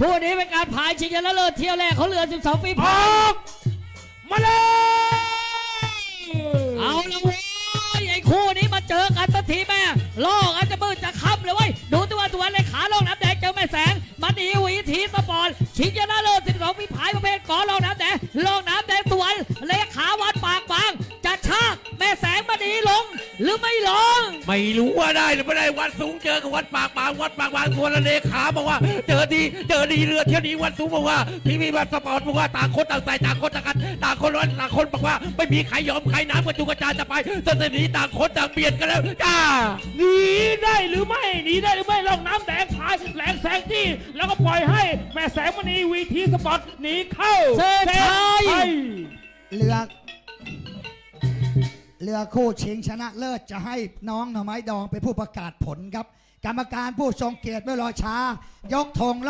คู่นี้เป็นการพายชิงชนะเลิศเที่ยวแรกเขาเรือ 12 ปีอพาอยกมาเลยเอาละเว้ยไอ้คู่นี้มาเจอกันสักทีแม่ล่อกันจะมืดจะค่ำเลยเว้ยดูตัวตัวเลยขาลงน้ำแดงเจอแม่แสงมันดีวีทีสปอร์ตชิงชนะเลิศ12 ปีพายประเภทกอลองน้ำแดงลองน้ำแดงตัวเลขาวัดปากบางจะชากแม่แสงมาดีลง หรือไม่ลงไม่รู้ว่าได้หรือไม่ได้วัดสูงเจอกับวัดปากบางวัดปากบางตัวละเลขาบอกว่า เจอดีเจอดีเรือเที่ยวนี้วัดสูงบอกว่าทีวีวัดสปอร์ตบอกว่าต่างคนต่างใส่ต่างคนต่างกันต่างคนร้อนต่างคนบอกว่า ไม่มีใครยอมใครน้ำกระจุกกระจายจะไปจนตอนนี้ต่างคนต่างเบียดกันแล้วจ้าหนีได้หรือไม่หนีได้หรือไม่ลองน้ำแดงพายแหลงแสงที่แล้วก็ปล่อยให้แม่แสงมณีวีทีสปอร์ตหนีเข้าเส้นชัยเส้นชัยเรือ เรือคู่ชิงชนะเลิศจะให้น้องหน่อไม้ดองเป็นผู้ประกาศผลครับ กรรมการผู้ทรงเกียรติไม่รอช้า ยกธงล่อง